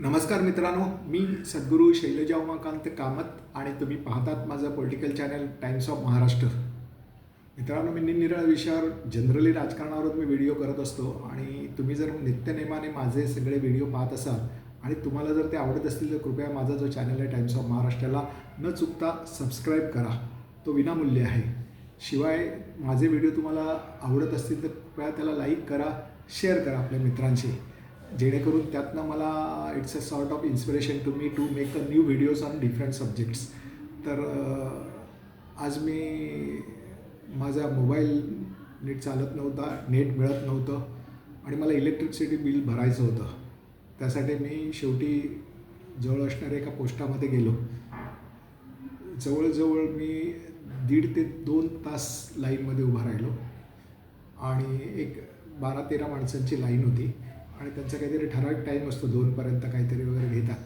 नमस्कार मित्रांनो मी सद्गुरू शैलजा उमाकांत कामत आणि तुम्ही पाहतात माझं political channel Times of Maharashtra मित्रांनो मी निरनिराळ्या विषयावर जनरली राजकारणावर मी व्हिडिओ करत असतो आणि तुम्ही जर नित्यनेमाने माझे सगळे व्हिडिओ पाहत असाल आणि तुम्हाला जर ते आवडत असतील तर कृपया माझा जो चॅनल आहे टाइम्स ऑफ महाराष्ट्राला न चुकता सबस्क्राईब करा. तो विनामूल्य आहे. शिवाय माझे व्हिडिओ तुम्हाला आवडत असतील तर कृपया त्याला लाईक करा शेअर करा आपल्या मित्रांशी. जेणेकरून त्यातनं मला it's a sort of inspiration to me to make a new videos on different subjects तर आज मी माझा मोबाईल नीट चालत नव्हता नेट मिळत नव्हतं आणि मला इलेक्ट्रिसिटी बिल भरायचं होतं. त्यासाठी मी शेवटी जवळ असणाऱ्या एका पोस्टामध्ये गेलो. जवळजवळ मी दीड ते दोन तास लाईनमध्ये उभा राहिलो आणि एक बारा तेरा माणसांची लाईन होती. आणि त्यांचा काहीतरी ठराविक टाईम असतो दोनपर्यंत काहीतरी वगैरे घेतात.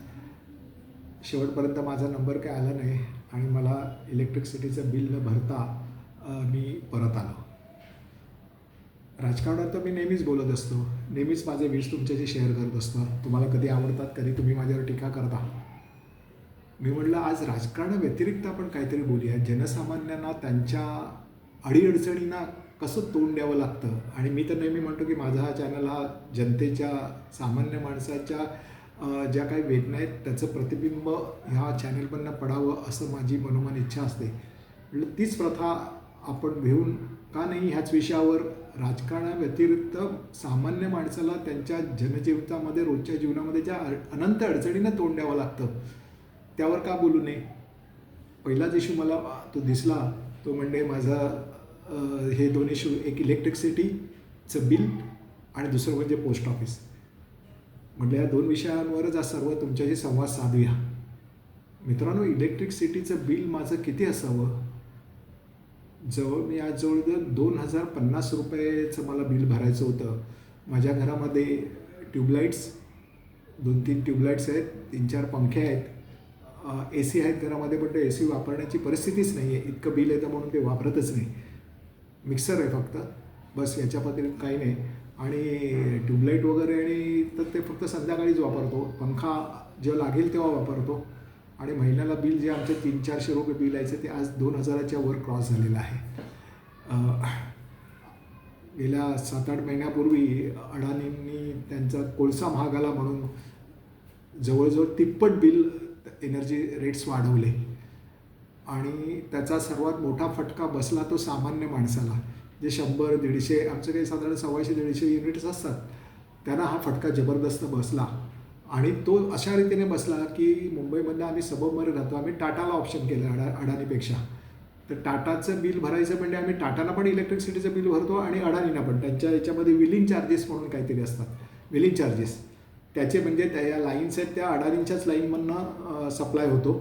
शेवटपर्यंत माझा नंबर काय आला नाही आणि मला इलेक्ट्रिसिटीचं बिल न भरता मी परत आलो. राजकारणात तर मी नेहमीच बोलत असतो. नेहमीच माझे वीज तुमच्याशी शेअर करत असतो. तुम्हाला कधी आवडतात कधी तुम्ही माझ्यावर टीका करता. मी म्हटलं आज राजकारणाव्यतिरिक्त आपण काहीतरी बोलूया. जनसामान्यांना त्यांच्या अडीअडचणींना कसं तोंड द्यावं लागतं? आणि मी तर नेहमी म्हणतो की माझा हा चॅनल हा जनतेच्या सामान्य माणसाच्या ज्या काही वेदना आहेत त्याचं प्रतिबिंब ह्या चॅनलमधनं पडावं असं माझी मनोमन इच्छा असते. म्हटलं तीच प्रथा आपण घेऊन का नाही ह्याच विषयावर राजकारणाव्यतिरिक्त सामान्य माणसाला त्यांच्या जनजीवितामध्ये रोजच्या जीवनामध्ये ज्या अड- अनंत अडचणींना तोंड द्यावं लागतं त्यावर का बोलू नये? पहिलाच इशू मला तो दिसला तो म्हणजे माझा हे दोन इश्यू एक इलेक्ट्रिसिटीचं बिल आणि दुसरं म्हणजे पोस्ट ऑफिस. म्हटलं या दोन विषयांवरच आज सर्व तुमच्याशी संवाद साधूया. मित्रांनो इलेक्ट्रिसिटीचं बिल माझं किती असावं? जवळ मी आज जवळजवळ दोन हजार पन्नास रुपयेचं मला बिल भरायचं होतं. माझ्या घरामध्ये ट्यूबलाईट्स दोन तीन ट्यूबलाईट्स आहेत तीन चार पंखे आहेत. ए सी आहेत घरामध्ये पण ते ए सी वापरण्याची परिस्थितीच नाही आहे इतकं बिल येतं म्हणून ते वापरतच नाही. मिक्सर आहे फक्त. बस याच्या पद्धतीने काही नाही. आणि ट्यूबलाईट वगैरे आणि तर ते फक्त संध्याकाळीच वापरतो. पंखा जेव्हा लागेल तेव्हा वापरतो. आणि महिन्याला बिल जे आमचे तीन चारशे रुपये बिल यायचे ते आज दोन हजाराच्या वर क्रॉस झालेलं आहे. गेल्या सात आठ महिन्यापूर्वी अडाणींनी त्यांचा कोळसा महाग आला म्हणून जवळजवळ तिप्पट बिल एनर्जी रेट्स वाढवले. आणि त्याचा सर्वात मोठा फटका बसला तो सामान्य माणसाला. जे शंभर दीडशे आमचे काही साधारण सव्वाशे दीडशे युनिट्स असतात त्यांना हा फटका जबरदस्त बसला. आणि तो अशा रीतीने बसला की मुंबईमधनं आम्ही सबबमध्ये राहतो. आम्ही टाटाला ऑप्शन केलं अडा अडाणीपेक्षा. तर टाटाचं बिल भरायचं म्हणजे आम्ही टाटाला पण इलेक्ट्रिसिटीचं बिल भरतो आणि अडाणीला पण. त्यांच्या याच्यामध्ये विलिंग चार्जेस म्हणून काहीतरी असतात. विलिंग चार्जेस त्याचे म्हणजे त्या या लाईन्स आहेत त्या अडाणींच्याच लाईनमधनं सप्लाय होतो.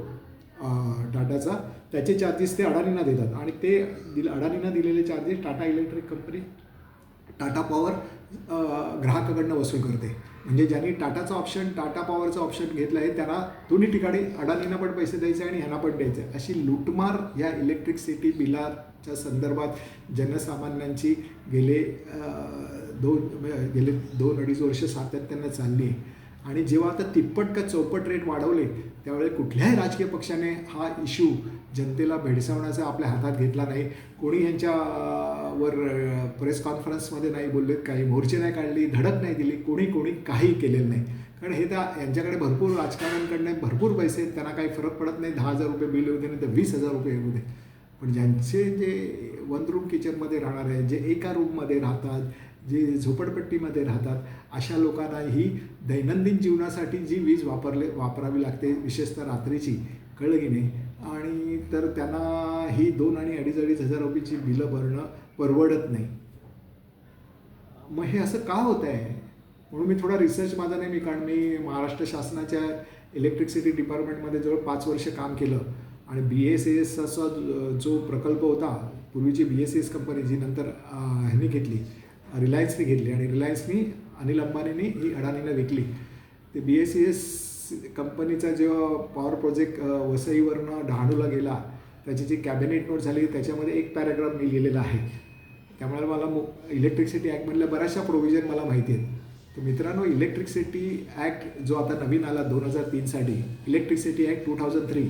टाटाचा त्याचे चार्जेस ते अडाणींना देतात. आणि ते दिल अडाणींना दिलेले charges Tata electric company Tata power ग्राहकाकडनं वसूल करते. म्हणजे ज्यांनी टाटाचं ऑप्शन टाटा पॉवरचं ऑप्शन घेतलं आहे त्याला दोन्ही ठिकाणी अडाणींना पण पैसे द्यायचे आणि ह्यांना पण द्यायचे. अशी लूटमार या इलेक्ट्रिसिटी बिलाच्या संदर्भात जनसामान्यांची गेले दोन म्हणजे गेले दोन अडीच वर्ष सातत्यानं चालली आहे. आणि जेव्हा आता तिप्पट का चौपट रेट वाढवले त्यावेळी कुठल्याही राजकीय पक्षाने हा इश्यू जनतेला भेडसावण्याचा आपल्या हातात घेतला नाही. कोणी यांच्यावर वर प्रेस कॉन्फरन्समध्ये नाही बोललेत काही मोर्चे नाही काढली धडक नाही दिली कोणी कोणी काही केलेलं नाही. कारण हे त्या यांच्याकडे भरपूर राजकारण्यांकडनं भरपूर पैसे आहेत त्यांना काही फरक पडत नाही. दहा हजार रुपये बिल येऊ दे नाही तर वीस हजार रुपये येऊ दे. पण ज्यांचे जे वन रूम किचनमध्ये राहणार आहे जे एका रूममध्ये राहतात जे झोपडपट्टीमध्ये राहतात अशा लोकांना ही दैनंदिन जीवनासाठी जी वीज वापरले वापरावी लागते विशेषतः रात्रीची कळलं की नाही आणि तर त्यांना ही दोन आणि अडीच अडीच हजार रुपयेची बिलं भरणं परवडत नाही. मग हे असं का होत आहे? म्हणून मी थोडा रिसर्च माझा नाही मी कारण मी महाराष्ट्र शासनाच्या इलेक्ट्रिसिटी डिपार्टमेंटमध्ये जवळ पाच वर्ष काम केलं आणि बी एस एसचा जो- प्रकल्प होता पूर्वीची बी एस एस कंपनी जी नंतर ह्यांनी घेतली रिलायन्सने घेतली आणि रिलायन्सनी अनिल अंबानीने ही अडाणीला विकली. ते बी एस सी एस कंपनीचा जेव्हा पॉवर प्रोजेक्ट वसईवरनं डहाणूला गेला त्याची जी कॅबिनेट नोट झाली त्याच्यामध्ये एक पॅराग्राफ मी लिहिलेला आहे. त्यामुळे मला मो इलेक्ट्रिसिटी ॲक्टमधल्या बऱ्याचशा प्रोव्हिजन मला माहिती आहेत. तर मित्रांनो इलेक्ट्रिसिटी ॲक्ट जो आता नवीन आला दोन हजार तीनसाठी electricity act two thousand three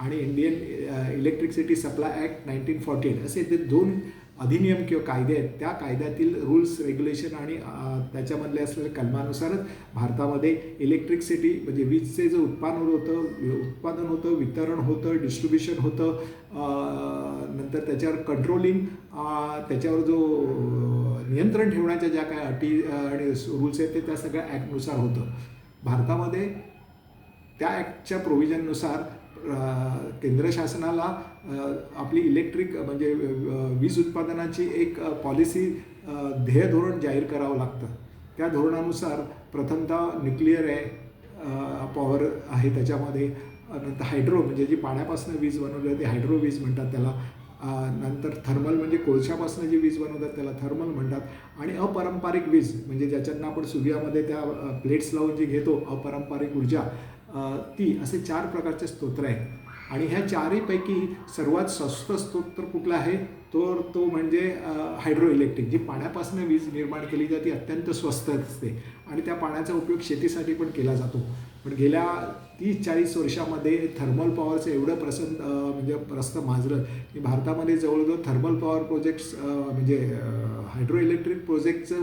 आणि Indian electricity supply act nineteen forty eight असे ते दोन अधिनियम किंवा कायदे आहेत त्या कायद्यातील रूल्स रेग्युलेशन आणि त्याच्यामधले असलेल्या कलमानुसारच भारतामध्ये इलेक्ट्रिसिटी म्हणजे वीजचे जे उत्पादन होतं उत्पादन होतं वितरण होतं डिस्ट्रीब्युशन होतं नंतर त्याच्यावर कंट्रोलिंग त्याच्यावर जो नियंत्रण ठेवण्याच्या ज्या काय अटी आणि रूल्स आहेत ते त्या सगळ्या ॲक्टनुसार होतं. भारतामध्ये त्या ॲक्टच्या प्रोव्हिजननुसार केंद्र शासनाला आपली इलेक्ट्रिक म्हणजे वीज उत्पादनाची एक पॉलिसी ध्येय धोरण जाहीर करावं लागतं. त्या धोरणानुसार प्रथमतः न्यूक्लिअर आहे पॉवर आहे त्याच्यामध्ये. नंतर हायड्रो म्हणजे जी पाण्यापासून वीज बनवली जाते हायड्रो वीज म्हणतात त्याला. नंतर थर्मल म्हणजे कोळशापासून जी वीज बनवतात त्याला थर्मल म्हणतात. आणि अपारंपरिक वीज म्हणजे ज्याच्यातनं आपण सूर्यामध्ये त्या प्लेट्स लावून जी घेतो अपारंपरिक ऊर्जा ती असे चार प्रकारचे स्तोत्र आहेत. आणि ह्या चारहीपैकी सर्वात स्वस्त स्तोत्र कुठला आहे? तो तो म्हणजे हायड्रो इलेक्ट्रिक जी पाण्यापासून वीज निर्माण केली जाते अत्यंत स्वस्त असते. आणि त्या पाण्याचा उपयोग शेतीसाठी पण केला जातो. पण गेल्या तीस चाळीस वर्षामध्ये थर्मल पॉवरचं एवढं प्रसन्न म्हणजे प्रस्त माजलं की भारतामध्ये जवळजवळ थर्मल पॉवर प्रोजेक्ट्स म्हणजे हायड्रो इलेक्ट्रिक प्रोजेक्टचं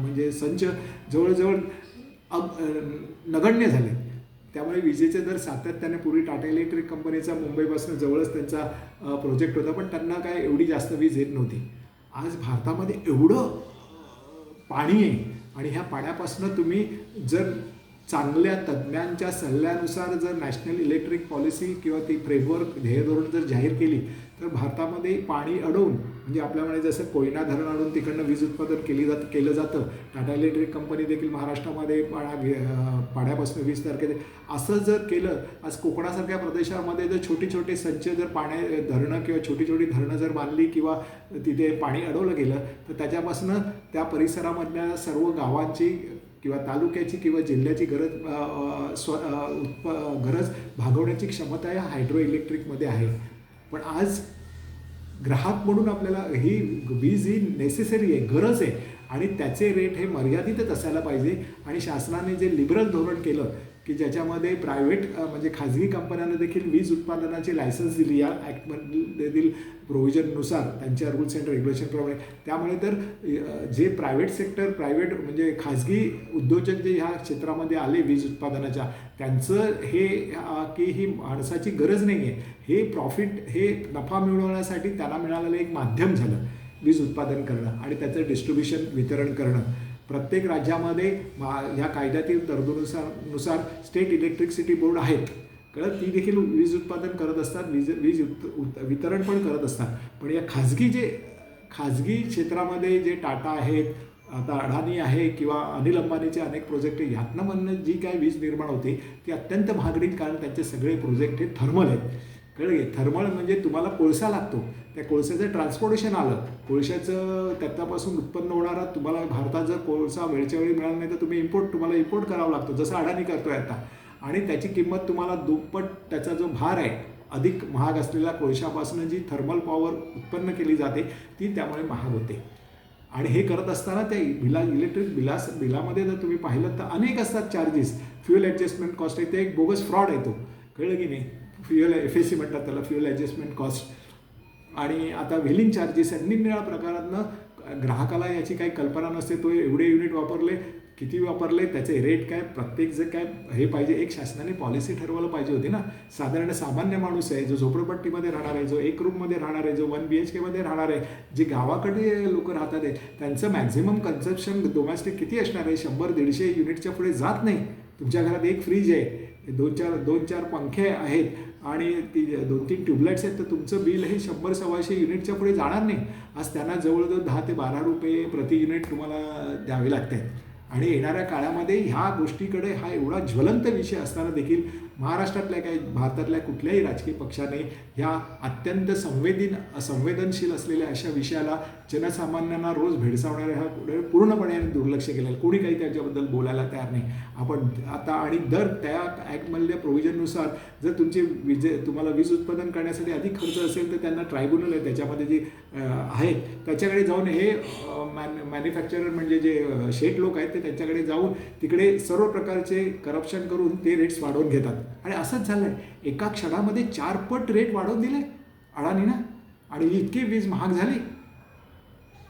म्हणजे संच जवळजवळ अग नगण्य झाले. त्यामुळे विजेचे दर सातत्याने पूर्वी टाटा इलेक्ट्रिक कंपनीचा मुंबईपासून जवळच त्यांचा प्रोजेक्ट होता. पण त्यांना काय एवढी जास्त वीज येत नव्हती. आज भारतामध्ये एवढं पाणी आहे आणि ह्या पाण्यापासून तुम्ही जर चांगल्या तज्ज्ञांच्या सल्ल्यानुसार जर नॅशनल इलेक्ट्रिक पॉलिसी किंवा ती फ्रेमवर्क ध्येय धोरण जर जाहीर केली तर भारतामध्ये पाणी अडवून म्हणजे आपल्यामध्ये जसं कोयना धरण अडून तिकडनं वीज उत्पादन केली जात केलं जातं टाटा इलेक्ट्रिक कंपनी देखील महाराष्ट्रामध्ये पाण्या घे पाण्यापासून वीज तयार केले असं जर केलं आज कोकणासारख्या प्रदेशामध्ये जर छोटे छोटे संच जर पाण्या धरणं किंवा छोटी छोटी धरणं जर बांधली किंवा तिथे पाणी अडवलं गेलं तर त्याच्यापासून त्या परिसरामधल्या सर्व गावांची किंवा तालुक्याची किंवा जिल्ह्याची गरज स्व उत्प गरज भागवण्याची क्षमता या हायड्रो इलेक्ट्रिकमध्ये आहे. पण आज ग्राहक म्हणून आपल्याला ही वीज ही नेसेसरी आहे गरज आहे. आणि त्याचे रेट हे मर्यादितच असायला पाहिजे. आणि शासनाने जे लिबरल धोरण केलं की ज्याच्यामध्ये प्रायव्हेट म्हणजे खाजगी कंपन्यांना देखील वीज उत्पादनाची लायसन्स दिली. या ॲक्टमधील प्रोव्हिजननुसार त्यांच्या रूल्स अँड रेग्युलेशनप्रमाणे त्यामुळे तर जे प्रायव्हेट सेक्टर प्रायव्हेट म्हणजे खाजगी उद्योजक जे ह्या क्षेत्रामध्ये आले वीज उत्पादनाच्या त्यांचं हे की ही माणसाची गरज नाही आहे हे प्रॉफिट हे नफा मिळवण्यासाठी त्यांना मिळालेलं एक माध्यम झालं. वीज उत्पादन करणं आणि त्याचं डिस्ट्रीब्युशन वितरण करणं. प्रत्येक राज्यामध्ये मा ह्या कायद्यातील तरतुदीनुसार नुसार स्टेट इलेक्ट्रिसिटी बोर्ड आहेत. कळत? ती देखील वीज उत्पादन करत असतात वीज वीज उत- उत- वितरण पण करत असतात. पण या खाजगी जे खाजगी क्षेत्रामध्ये जे टाटा आहेत आता अडाणी आहे किंवा अनिल अंबानीचे अनेक प्रोजेक्ट ह्यातनं म्हणणं जी काय वीज निर्माण होते ती अत्यंत महागडीत कारण त्यांचे सगळे प्रोजेक्ट हे थर्मल आहेत. कळले? थर्मल म्हणजे तुम्हाला कोळसा लागतो. त्या कोळशाचं ट्रान्सपोर्टेशन आलं. कोळशाचं त्यातल्यापासून उत्पन्न होणारा तुम्हाला भारतात जर कोळसा वेळच्या वेळी मिळाला नाही तर तुम्ही इम्पोर्ट तुम्हाला इम्पोर्ट करावा लागतो जसं अडाणी आहे आता. आणि त्याची किंमत तुम्हाला दुप्पट त्याचा जो भार आहे अधिक महाग असलेल्या कोळशापासून जी थर्मल पॉवर उत्पन्न केली जाते ती त्यामुळे महाग होते. आणि हे करत असताना त्या बिला इलेक्ट्रिक बिलास बिलामध्ये जर तुम्ही पाहिलं तर अनेक असतात चार्जेस फ्युएल ॲडजस्टमेंट कॉस्ट आहे ते एक बोगस फ्रॉड येतो कळलं की नाही? फ्युएल एफ एस सी म्हणतात त्याला फ्युएल ॲडजस्टमेंट कॉस्ट आणि आता व्हिलिंग चार्जेस आहेत. निरनिळ्या प्रकारातनं ग्राहकाला याची काही कल्पना नसते. तो एवढे युनिट वापरले किती वापरले त्याचे रेट काय प्रत्येक जे काय हे पाहिजे एक शासनाने पॉलिसी ठरवायला पाहिजे होती ना. साधारण सामान्य माणूस आहे जो झोपडपट्टीमध्ये राहणार आहे जो एक रूममध्ये राहणार आहे जो वन बी एच केमध्ये राहणार आहे जे गावाकडे लोक राहतात आहे त्यांचं मॅक्झिमम कन्झप्शन डोमॅस्टिक किती असणार आहे? शंभर दीडशे युनिटच्या पुढे जात नाही. तुमच्या घरात एक फ्रीज आहे दोन चार दोन चार पंखे आहेत आणि ती दोन तीन ट्यूबलाईट्स आहेत तर तुमचं बिल हे शंभर सव्वाशे युनिटच्या पुढे जाणार नाही. आज त्यांना जवळजवळ दहा ते बारा रुपये प्रति युनिट तुम्हाला द्यावे लागते आणि येणाऱ्या काळामध्ये ह्या गोष्टीकडे हा एवढा ज्वलंत विषय असताना देखील महाराष्ट्रातल्या काही भारतातल्या कुठल्याही राजकीय पक्षाने ह्या अत्यंत संवेदीन संवेदनशील असलेल्या अशा विषयाला जनसामान्यांना रोज भेडसावणाऱ्या ह्या पूर्णपणे दुर्लक्ष केलेलं आहे. कोणी काही त्याच्याबद्दल बोलायला तयार नाही आपण आता आणि दर त्या ॲक्टमधल्या प्रोव्हिजननुसार जर तुमचे वीज तुम्हाला वीज उत्पादन करण्यासाठी अधिक खर्च असेल तर त्यांना ट्रायब्युनल आहे त्याच्यामध्ये जे आहेत त्याच्याकडे जाऊन हे मॅन मॅन्युफॅक्चरर म्हणजे जे शेट लोक आहेत ते त्यांच्याकडे जाऊन तिकडे सर्व प्रकारचे करप्शन करून ते रेट्स वाढवून घेतात. आणि असंच झालं आहे एका क्षणामध्ये चार पट रेट वाढवून दिले. अडाणीनं आणि इतकी वीज महाग झाली.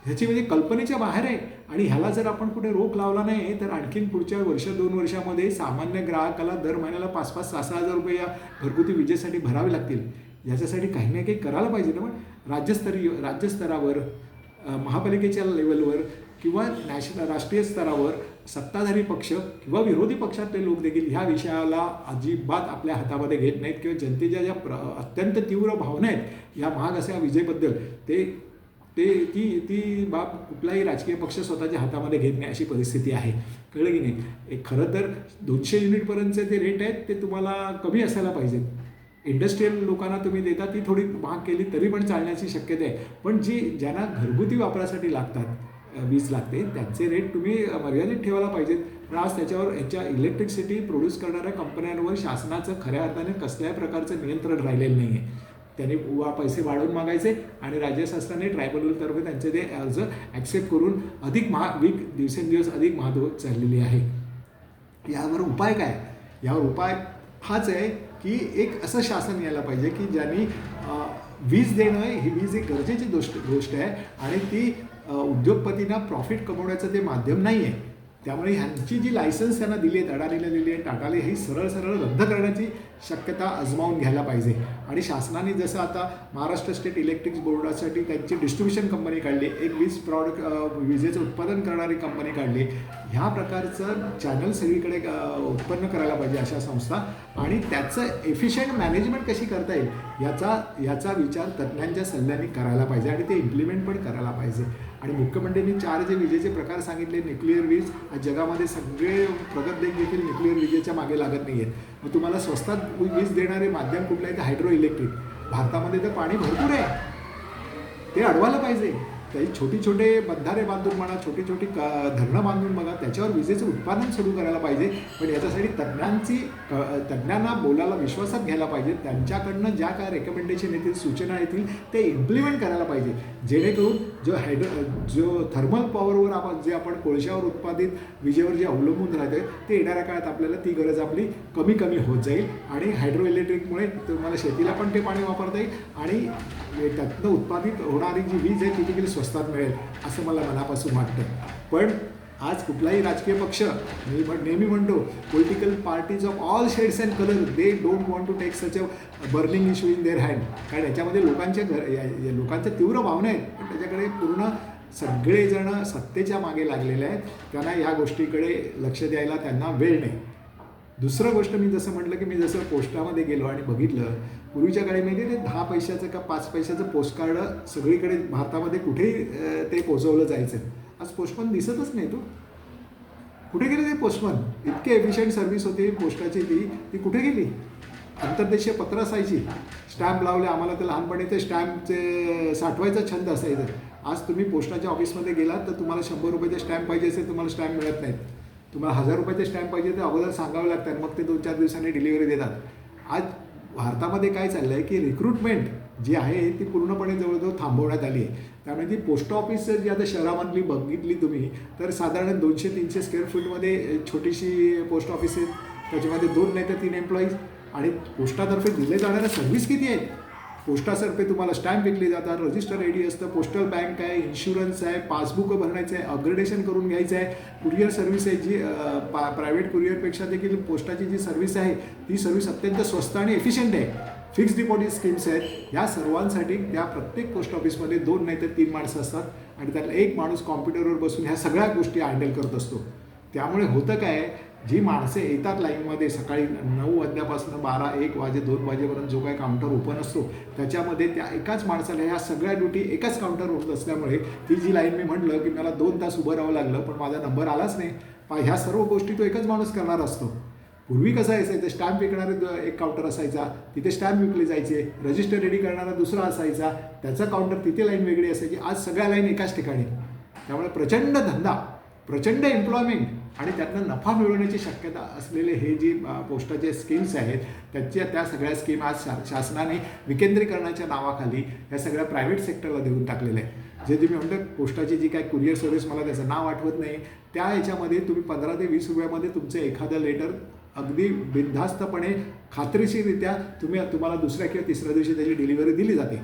ह्याची म्हणजे कल्पनेच्या बाहेर आहे. आणि ह्याला जर आपण कुठे रोख लावला नाही तर आणखीन पुढच्या वर्ष दोन वर्षामध्ये सामान्य ग्राहकाला दर महिन्याला पाच पाच सहा सहा हजार रुपये या घरगुती विजेसाठी भरावे लागतील. याच्यासाठी काही ना काही करायला पाहिजे ना पण राज्यस्तरीय राज्यस्तरावर महापालिकेच्या लेवलवर किंवा नॅशनल राष्ट्रीय स्तरावर सत्ताधारी पक्ष किंवा विरोधी पक्षातले लोक देखील ह्या विषयाला अजिबात आपल्या हातामध्ये घेत नाहीत किंवा जनतेच्या ज्या प्र अत्यंत तीव्र भावना आहेत या महाग अशा विजेबद्दल ते ते ती ती बाब कुठलाही राजकीय पक्ष स्वतःच्या हातामध्ये घेत नाही अशी परिस्थिती आहे. कळलं की नाही? खरं तर दोनशे युनिटपर्यंतचे जे रेट आहेत ते तुम्हाला कमी असायला पाहिजेत. इंडस्ट्रीयल लोकांना तुम्ही देता ती थोडी महाग केली तरी पण चालण्याची शक्यता आहे. पण जी ज्यांना घरगुती वापरासाठी लागतात वीज लागते. त्यांचे रेट तुम्ही मर्यादित ठेवायला पाहिजेत. पण आज त्याच्यावर ह्याच्या इलेक्ट्रिसिटी प्रोड्यूस करणाऱ्या कंपन्यांवर शासनाचं खऱ्या अर्थाने कसल्याही प्रकारचं नियंत्रण राहिलेलं नाही आहे त्यांनी वा पैसे वाढवून मागायचे आणि राज्य शासनाने ट्रायबलतर्फे त्यांचे ते अर्ज ॲक्सेप्ट करून अधिक महा वीक दिवसेंदिवस अधिक महाग होत चाललेली आहे. यावर उपाय काय? यावर उपाय हाच आहे की एक असं शासन यायला पाहिजे की ज्यांनी वीज देणं ही वीज एक गरजेची गोष्ट गोष्ट आहे आणि ती उद्योगपतींना प्रॉफिट कमवण्याचं ते माध्यम नाही आहे त्यामुळे ह्यांची जी लायसन्स त्यांना दिली आहेत अडाणीला दिली आहे टाटाला ही सरळ सरळ रद्द करण्याची शक्यता अजमावून घ्यायला पाहिजे. आणि शासनाने जसं आता महाराष्ट्र स्टेट इलेक्ट्रिक बोर्डासाठी त्यांची डिस्ट्रीब्युशन कंपनी काढली एक वीज प्रॉडक्ट विजेचं उत्पादन करणारी कंपनी काढली ह्या प्रकारचं चॅनल सगळीकडे उत्पन्न करायला पाहिजे अशा संस्था. आणि त्याचं एफिशियंट मॅनेजमेंट कशी करता येईल याचा याचा विचार तज्ज्ञांच्या सल्ल्याने करायला पाहिजे आणि ते इम्प्लिमेंट पण करायला पाहिजे. आणि मुख्यमंत्र्यांनी चार जे विजेचे प्रकार सांगितले न्यूक्लिअर वीज जगामध्ये सगळे प्रगत देश देखील न्यूक्लिअर विजेच्या मागे लागत नाही आहेत मग तुम्हाला स्वस्तात वीज देणारे माध्यम कुठलं आहे तर हायड्रो इलेक्ट्रिक भारतामध्ये तर पाणी भरपूर आहे. ते अडवायला पाहिजे. काही छोटी छोटे बंधारे बांधून म्हणा छोटी छोटी क धरणं बांधून बघा त्याच्यावर विजेचं उत्पादन सुरू करायला पाहिजे. पण याच्यासाठी तज्ज्ञांची क तज्ज्ञांना बोलायला विश्वासात घ्यायला पाहिजे. त्यांच्याकडनं ज्या काय रेकमेंडेशन येतील सूचना येतील ते इम्प्लिमेंट करायला पाहिजे. जेणेकरून जो हायड्रो जो थर्मल पॉवरवर आपण जे आपण कोळशावर उत्पादित विजेवर जे अवलंबून राहतोय ते येणाऱ्या काळात आपल्याला ती गरज आपली कमी कमी होत जाईल. आणि हायड्रो इलेक्ट्रिकमुळे तुम्हाला शेतीला पण ते पाणी वापरता येईल. आणि त्यातनं उत्पादित होणारी जी वीज आहे ती देखील स्वस्तात मिळेल असं मला मनापासून वाटतं. पण आज कुठलाही राजकीय पक्ष मी म्हण- नेहमी म्हणतो political parties of all shades and colour they don't want to take such a burning issue in their hand कारण याच्यामध्ये लोकांच्या घर लोकांच्या तीव्र भावना आहेत पण त्याच्याकडे पूर्ण सगळेजण सत्तेच्या मागे लागलेले आहेत. त्यांना या गोष्टीकडे लक्ष द्यायला त्यांना वेळ नाही. दुसरं गोष्ट मी जसं म्हटलं की मी जसं पोस्टामध्ये गेलो आणि बघितलं पूर्वीच्या काळी माहिती ते दहा पैशाचं का पाच पैशाचं पोस्टकार्ड सगळीकडे भारतामध्ये कुठेही ते पोचवलं जायचं. आज पोस्टमन दिसतच नाही तो. कुठे गेले ते पोस्टमन इतकी एफिशियंट सर्व्हिस होती पोस्टाची ती ती कुठे गेली? अंतर्देशीय पत्र असायची स्टॅम्प लावले आम्हाला तर लहानपणी ते स्टॅम्पचे साठवायचा छंद असायचा. आज तुम्ही पोस्टाच्या ऑफिसमध्ये गेलात तर तुम्हाला शंभर रुपयाचे स्टॅम्प पाहिजे असेल तुम्हाला स्टॅम्प मिळत नाहीत. तुम्हाला हजार रुपयाचे स्टॅम्प पाहिजे तर अगोदर सांगावे लागतात मग ते दोन चार दिवसांनी डिलिव्हरी देतात. आज भारतामध्ये काय चाललं आहे की रिक्रुटमेंट जी आहे ती पूर्णपणे जवळजवळ थांबवण्यात आली आहे. त्यामुळे ती पोस्ट ऑफिस जी आता शहरामधली बघितली तुम्ही तर साधारण दोनशे तीनशे स्क्वेअर फूटमध्ये छोटीशी पोस्ट ऑफिस आहेत. त्याच्यामध्ये दोन नाही तर तीन एम्प्लॉईज आणि पोस्टातर्फे दिले जाणाऱ्या सर्व्हिस किती आहेत? पोस्टातर्फे तुम्हाला स्टॅम्प विकले जातात रजिस्टर आय डी असतं पोस्टल बँक आहे इन्शुरन्स आहे पासबुक भरण्याचं आहे अपग्रेडेशन करून घ्यायचं आहे. कुरिअर सर्व्हिस आहे जी पा प्रायव्हेट कुरिअरपेक्षा देखील पोस्टाची जी सर्व्हिस आहे ती सर्व्हिस अत्यंत स्वस्त आणि एफिशियंट आहे. फिक्स डिपॉझिट स्कीम्स आहेत. ह्या सर्वांसाठी त्या प्रत्येक पोस्ट ऑफिसमध्ये दोन नाही तर तीन माणसं असतात आणि त्यातला एक माणूस कॉम्प्युटरवर बसून ह्या सगळ्या गोष्टी हँडल करत असतो. त्यामुळे होतं काय जी माणसं येतात लाईनमध्ये सकाळी नऊ वाजल्यापासून बारा एक वाजे दोन वाजेपर्यंत जो काही काउंटर ओपन असतो त्याच्यामध्ये त्या एकाच माणसाला ह्या सगळ्या ड्युटी एकाच काउंटर होत असल्यामुळे ती जी लाईन मी म्हटलं की मला दोन तास उभं राहावं लागलं पण माझा नंबर आलाच नाही. ह्या सर्व गोष्टी तो एकच माणूस करणार असतो. पूर्वी कसं असायचं स्टॅम्प विकणारे एक काउंटर असायचा तिथे स्टॅम्प विकले जायचे रजिस्टर रेडी करणारा दुसरा असायचा त्याचा काउंटर तिथे लाईन वेगळी असायची आज सगळ्या लाईन एकाच ठिकाणी. त्यामुळे प्रचंड धंदा. प्रचंड एम्प्लॉयमेंट आणि त्यातनं नफा मिळवण्याची शक्यता असलेले हे जी पोस्टाचे स्कीम्स आहेत त्याच्या त्या सगळ्या स्कीम आज शा शासनाने विकेंद्रीकरणाच्या नावाखाली या सगळ्या प्रायव्हेट सेक्टरला देऊन टाकलेलं आहे जे तुम्ही म्हणतो पोस्टाची जी काय कुरिअर सर्व्हिस मला त्याचं नाव आठवत नाही. त्या याच्यामध्ये तुम्ही पंधरा ते वीस रुपयामध्ये तुमचं एखादं लेटर अगदी बिनधास्तपणे खात्रीशीरित्या तुम्ही तुम्हाला दुसऱ्या किंवा तिसऱ्या दिवशी त्याची डिलिव्हरी दिली जाते.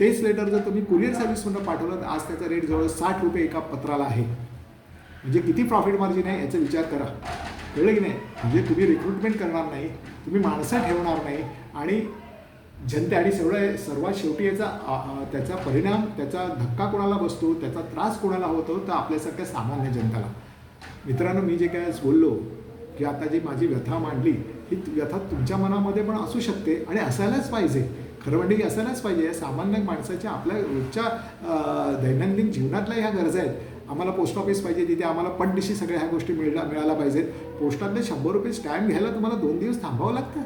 तेच लेटर जर तुम्ही कुरिअर सर्व्हिसमधून पाठवलं तर आज त्याचा रेट जवळ साठ रुपये एका पत्राला आहे. म्हणजे किती प्रॉफिट मार्जिन आहे याचा विचार करा. कळलं की नाही? म्हणजे तुम्ही रिक्रुटमेंट करणार नाही तुम्ही माणसं ठेवणार नाही आणि जनते आणि सगळं सर्वात शेवटी याचा त्याचा परिणाम त्याचा धक्का कोणाला बसतो त्याचा त्रास कोणाला होतो तर आपल्यासारख्या सामान्य जनताला. मित्रांनो मी जे काय बोललो की आता जी माझी व्यथा मांडली ही व्यथा तुमच्या मनामध्ये पण असू शकते आणि असायलाच पाहिजे. खरं म्हणजे की असायलाच पाहिजे. या सामान्य माणसाच्या आपल्या रोजच्या दैनंदिन जीवनातल्या ह्या गरजा आहेत. आम्हाला पोस्ट ऑफिस पाहिजे तिथे आम्हाला पटदिशी सगळ्या ह्या गोष्टी मिळल्या मिळायला पाहिजेत. पोस्टातले शंभर रुपये स्टॅम्प घ्यायला तुम्हाला दोन दिवस थांबावं लागतं.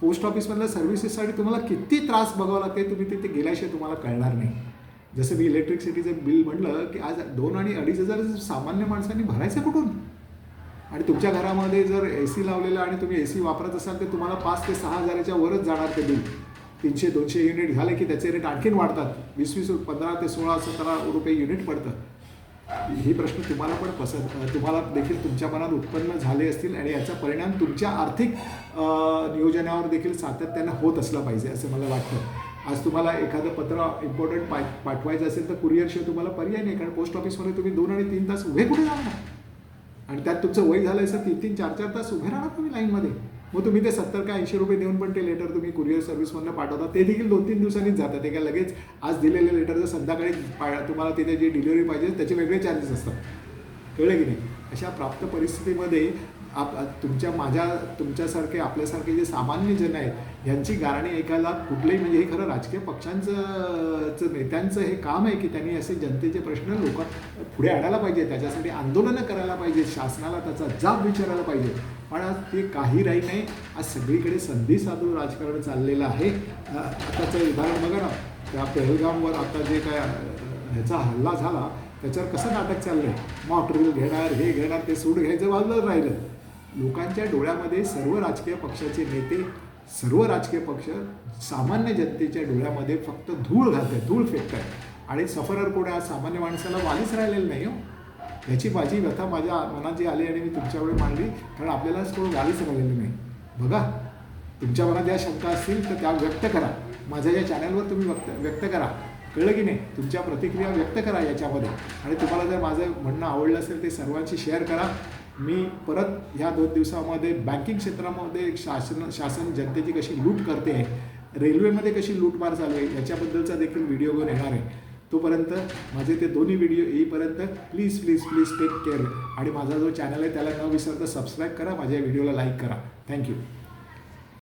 पोस्ट ऑफिसमधल्या सर्व्हिसेससाठी तुम्हाला किती त्रास बघावा लागते तुम्ही तिथे गेल्याशिवाय तुम्हाला कळणार नाही. जसं मी इलेक्ट्रिसिटीचं बिल म्हटलं की आज दोन आणि अडीच हजार सामान्य माणसांनी भरायचं कुठून? आणि तुमच्या घरामध्ये जर ए सी लावलेला आणि तुम्ही ए सी वापरत असाल तर तुम्हाला पाच ते सहा हजाराच्या वरच जाणार ते बिल तीनशे दोनशे युनिट झाले की त्याचे रेट आणखीन वाढतात. वीस वीस पंधरा ते सोळा सतरा रुपये युनिट पडतं. हे प्रश्न तुम्हाला पण पसंत तुम्हाला देखील तुमच्या मनात उत्पन्न झाले असतील आणि याचा परिणाम तुमच्या आर्थिक नियोजनावर देखील सातत्यानं होत असला पाहिजे असं मला वाटतं. आज तुम्हाला एखादं पत्र इम्पॉर्टंट पा पाठवायचं असेल तर कुरिअरशिवाय तुम्हाला पर्याय नाही कारण पोस्ट ऑफिसमध्ये तुम्ही दोन आणि तीन तास उभे कुठे जाणार आणि त्यात तुमचं वय झालं असं तीन तीन चार चार तास उभे राहणार तुम्ही लाईनमध्ये मग तुम्ही ते सत्तर का ऐंशी रुपये देऊन पण ते लेटर तुम्ही कुरिअर सर्व्हिसमधनं पाठवता ते देखील दोन तीन दिवसांनीच जातात. ते काय लगेच आज दिलेले लेटर जर संध्याकाळी पा- तुम्हाला तिथे जे डिलिव्हरी पाहिजे त्याचे वेगळे चार्जेस असतात. कळलं की नाही? अशा प्राप्त परिस्थितीमध्ये आप तुमच्या माझ्या तुमच्यासारखे आपल्यासारखे जे सामान्य जन आहेत यांची गाणी ऐकायला कुठलंही म्हणजे हे खरं राजकीय पक्षांचं चं नेत्यांचं हे काम आहे की त्यांनी असे जनतेचे प्रश्न लोक पुढे आणायला पाहिजे त्याच्यासाठी आंदोलनं करायला पाहिजे शासनाला त्याचा जाब विचारायला पाहिजे. पण आज ते काही राही नाही. आज सगळीकडे संधी साधू राजकारण चाललेलं आहे. आताचं उदाहरण बघा ना. त्या पहलगामवर आता जे काय ह्याचा हल्ला झाला त्याच्यावर कसं नाटक चाललंय? मॉटरियल घेणार हे घेणार ते सूट घ्यायचं वाजलं राहिलं. लोकांच्या डोळ्यामध्ये सर्व राजकीय पक्षाचे नेते सर्व राजकीय पक्ष सामान्य जनतेच्या डोळ्यामध्ये फक्त धूळ घालतात धूळ फेकतात आणि सफरर कोणी आज सामान्य माणसाला वालीच राहिलेलं नाही हो. याची माझी व्यथा माझ्या मनात जी आली आणि मी तुमच्याकडे मांडली कारण आपल्यालाच कोण वालीच राहिलेलं नाही. बघा तुमच्या मनात ज्या शंका असतील तर त्या व्यक्त करा. माझ्या या चॅनलवर तुम्ही व्यक्त व्यक्त करा. कळलं की नाही? तुमच्या प्रतिक्रिया व्यक्त करा याच्यामध्ये. आणि तुम्हाला जर माझं म्हणणं आवडलं असेल ते सर्वांशी शेअर करा. मी परत ह्या दोन दिवसामध्ये बँकिंग क्षेत्रामध्ये शासन शासन जनतेची कशी लूट करते आहे रेल्वेमध्ये कशी लूटमार चालू आहे याच्याबद्दलचा देखील व्हिडिओ घेऊन येणार आहे. तोपर्यंत माझे ते दोन्ही व्हिडिओ येईपर्यंत please please please take care आणि माझा जो चॅनल आहे त्याला न विसरता सबस्क्राईब करा माझ्या व्हिडिओला लाईक करा. थँक्यू